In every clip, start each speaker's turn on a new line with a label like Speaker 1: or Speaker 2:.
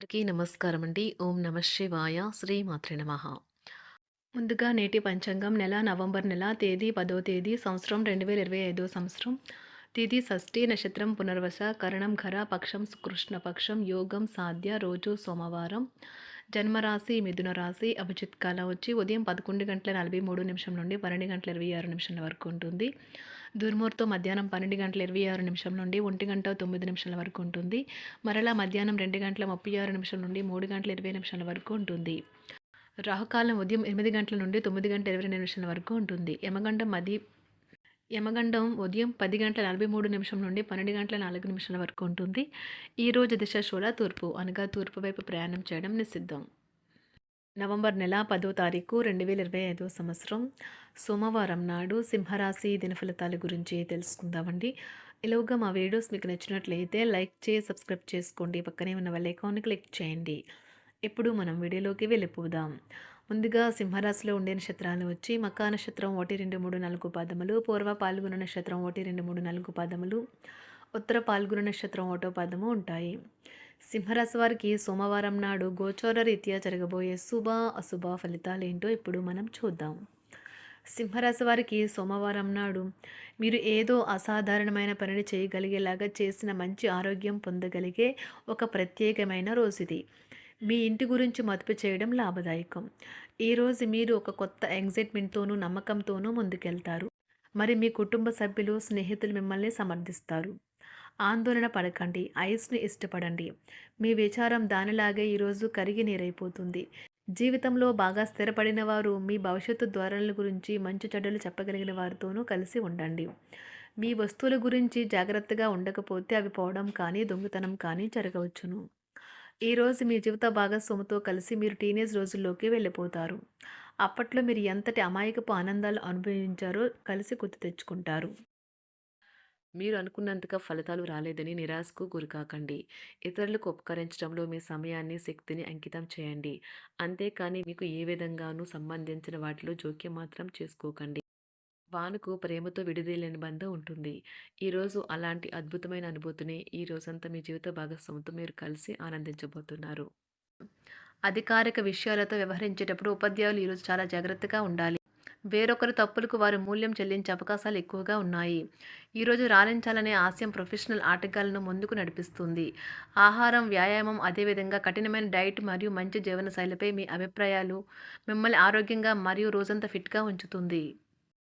Speaker 1: అందరికీ నమస్కారం అండి. ఓం నమ శివాయ. శ్రీ మాత్రే నమ. ముందుగా నేటి పంచాంగం నెల నవంబర్ నెల తేదీ పదో తేదీ సంవత్సరం రెండు వేల ఇరవై ఐదో సంవత్సరం. తిథి షష్ఠి నక్షత్రం పునర్వస కరణం ఘర పక్షం కృష్ణ పక్షం యోగం సాధ్య రోజు సోమవారం. జన్మరాశి మిథున రాశి అభిజిత్ కాల వచ్చి ఉదయం పదకొండు గంటల నలభై మూడు నిమిషం నుండి పన్నెండు గంటల ఇరవై ఆరు నిమిషాల వరకు ఉంటుంది. దుర్మూర్తో మధ్యాహ్నం పన్నెండు గంటల ఇరవై ఆరు నిమిషం నుండి ఒంటి గంట తొమ్మిది నిమిషాల వరకు ఉంటుంది. మరలా మధ్యాహ్నం రెండు గంటల ముప్పై ఆరు నిమిషం నుండి మూడు గంటల ఇరవై నిమిషాల వరకు ఉంటుంది. రాహుకాలం ఉదయం ఎనిమిది గంటల నుండి తొమ్మిది గంటల ఇరవై నిమిషాల వరకు ఉంటుంది. యమగండం మది యమగండం ఉదయం పది గంటల నలభై మూడు నిమిషం నుండి పన్నెండు గంటల నాలుగు నిమిషాల వరకు ఉంటుంది. ఈరోజు దిశ శూల తూర్పు అనగా తూర్పు వైపు ప్రయాణం చేయడం నిషిద్ధం. నవంబర్ నెల పదో తారీఖు రెండు వేల ఇరవై ఐదో సంవత్సరం. సోమవారం నాడు సింహరాశి దినఫలితాల గురించి తెలుసుకుందామండి. ఇలాగా మా వీడియోస్ మీకు నచ్చినట్లయితే లైక్ చేసి సబ్స్క్రైబ్ చేసుకోండి. పక్కనే ఉన్న వాళ్ళ అకౌంట్ క్లిక్ చేయండి. ఇప్పుడు మనం వీడియోలోకి వెళ్ళిపోదాం. ముందుగా సింహరాశిలో ఉండే నక్షత్రాలు వచ్చి మకా నక్షత్రం ఒకటి రెండు మూడు నాలుగు పాదములు పూర్వ పాల్గొన నక్షత్రం ఒకటి రెండు మూడు నాలుగు పాదములు ఉత్తర పాల్గొన నక్షత్రం ఒకటో పాదము ఉంటాయి. సింహరాశి వారికి సోమవారం నాడు గోచర రీత్యా జరగబోయే శుభ అశుభ ఫలితాలు ఏంటో ఇప్పుడు మనం చూద్దాం. సింహరాశి వారికి సోమవారం నాడు మీరు ఏదో అసాధారణమైన పనిని చేయగలిగేలాగా చేసిన మంచి ఆరోగ్యం పొందగలిగే ఒక ప్రత్యేకమైన రోజు ఇది మీ ఇంటి గురించి మదుపు చేయడం లాభదాయకం. ఈరోజు మీరు ఒక కొత్త ఎగ్జైట్మెంట్తోనూ నమ్మకంతోనూ ముందుకెళ్తారు. మరి మీ కుటుంబ సభ్యులు స్నేహితులు మిమ్మల్ని సమర్థిస్తారు. ఆందోళన పడకండి ఐస్ని ఇష్టపడండి. మీ విచారం దానిలాగే ఈరోజు కరిగి నీరైపోతుంది. జీవితంలో బాగా స్థిరపడిన వారు మీ భవిష్యత్తు ధోరణుల గురించి మంచి చెడ్డలు చెప్పగలిగిన వారితోనూ కలిసి ఉండండి. మీ వస్తువుల గురించి జాగ్రత్తగా ఉండకపోతే అవి పోవడం కానీ దొంగతనం కానీ జరగవచ్చును. ఈరోజు మీ జీవిత భాగస్వామితో కలిసి మీరు టీనేజ్ రోజుల్లోకి వెళ్ళిపోతారు. అప్పట్లో మీరు ఎంతటి అమాయకపు ఆనందాలు అనుభవించారో కలిసి గుర్తు తెచ్చుకుంటారు. మీరు అనుకున్నంతగా ఫలితాలు రాలేదని నిరాశకు గురికాకండి ఇతరులకు ఉపకరించడంలో మీ సమయాన్ని శక్తిని అంకితం చేయండి. అంతేకాని మీకు ఏ విధంగానూ సంబంధించిన వాటిలో జోక్యం మాత్రం చేసుకోకండి. వానుకు ప్రేమతో విడిదేలేని బంధం ఉంటుంది. ఈరోజు అలాంటి అద్భుతమైన అనుభూతిని ఈ రోజంతా మీ జీవిత భాగస్వామితో మీరు కలిసి ఆనందించబోతున్నారు. అధికారిక విషయాలతో వ్యవహరించేటప్పుడు ఉపాధ్యాయులు ఈరోజు చాలా జాగ్రత్తగా ఉండాలి. వేరొకరి తప్పులకు వారు మూల్యం చెల్లించే అవకాశాలు ఎక్కువగా ఉన్నాయి. ఈరోజు రాణించాలనే ఆశయం ప్రొఫెషనల్ ఆటగాళ్ళను ముందుకు నడిపిస్తుంది. ఆహారం వ్యాయామం అదేవిధంగా కఠినమైన డైట్ మరియు మంచి జీవనశైలిపై మీ అభిప్రాయాలు మిమ్మల్ని ఆరోగ్యంగా మరియు రోజంతా ఫిట్గా ఉంచుతుంది.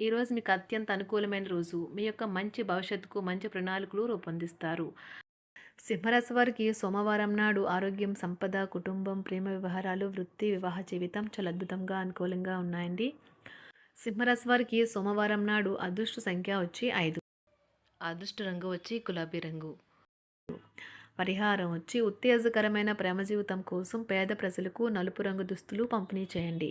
Speaker 1: ఈరోజు మీకు అత్యంత అనుకూలమైన రోజు. మీ యొక్క మంచి భవిష్యత్తుకు మంచి ప్రణాళికలు రూపొందిస్తారు. సింహరాశి వారికి సోమవారం నాడు ఆరోగ్యం సంపద కుటుంబం ప్రేమ వ్యవహారాలు వృత్తి వివాహ జీవితం చాలా అద్భుతంగా అనుకూలంగా ఉన్నాయండి. సింహరాశి వారికి సోమవారం నాడు అదృష్ట సంఖ్య వచ్చి ఐదు. అదృష్ట రంగు వచ్చి గులాబీ రంగు. పరిహారం వచ్చి ఉత్తేజకరమైన ప్రేమ జీవితం కోసం పేద ప్రజలకు నలుపు రంగు దుస్తులు పంపిణీ చేయండి.